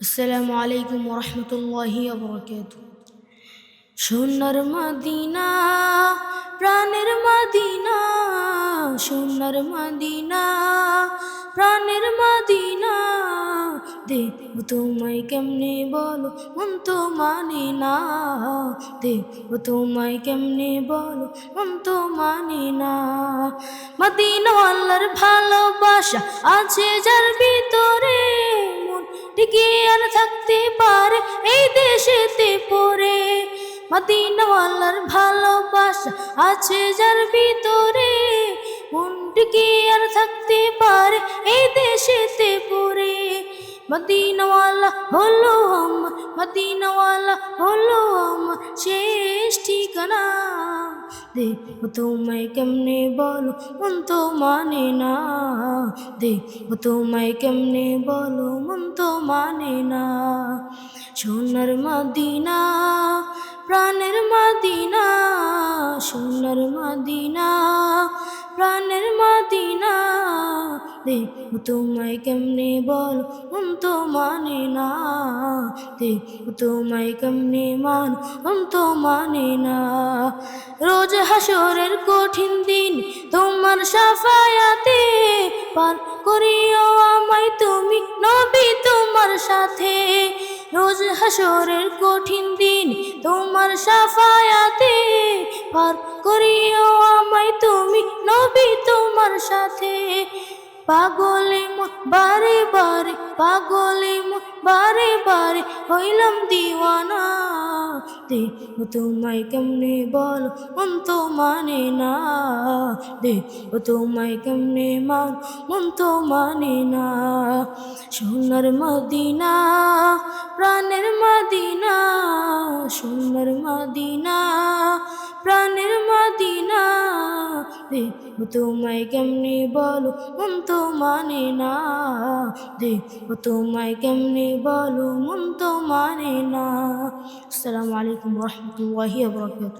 আসসালামু আলাইকুম রহমতুল্লাহি বরকাত সোনার মদিনা, প্রাণের মদিনা, সোনার মদিনা, প্রাণের মদিনা। দেখব তোমায় কেমনে বলো, মন তো মানে না। দেখব তোমায় কেমনে বলো, মন তো মানে না। মদিনা ভালোবাসা আছে যার ভিতরে টিকে আর থাকতে পারে এই দেশেতে পড়ে। মদিনাওয়ালার ভালোবাসা আছে যার ভিতরে। মন টিকে আর থাকতে পারে এই দেশেতে পড়ে। মদিনাওয়ালা হলো আমার মদিনাওয়ালা হলো আমার শেষ ঠিকানা। দেখো তোমায় কেমনে বলো মন তো মানে না দেখো তোমায় কেমনে বলো মন তো মানে না সোনার মদিনা প্রাণের মদিনা দেখো তোমায় কেমনে বল মন তো মানে না। দেখো তোমায় কেমনে মান মন তো মানে না। রোজ হাসরের কঠিন দিন তোমার সাফায়াতে, পার করিও আমায় তুমি নবী তোমার সাথে। রোজ হাসরের কঠিন দিন তোমার সাফায়াতে, পার করিও আমায় তুমি নবী তোমার সাথে। পাগলে বারে বারে, পাগলে বারে বারে, হইলাম দিওয়ানা দেখো তোমায় কেমনে বল, মন তো মানে না দেখো তোমায় কেমনে মান, মন তো মানে না। সোনার মদিনা, প্রাণের মদিনা, সোনার মদিনা। দেখো তোমায় কেমনি বলো? মন তো মানে না। দেখো তোমায় কেমনি বলো? মন তো মানে না। আসসালামু আলাইকুম রহমতুল্লাহি বরকাত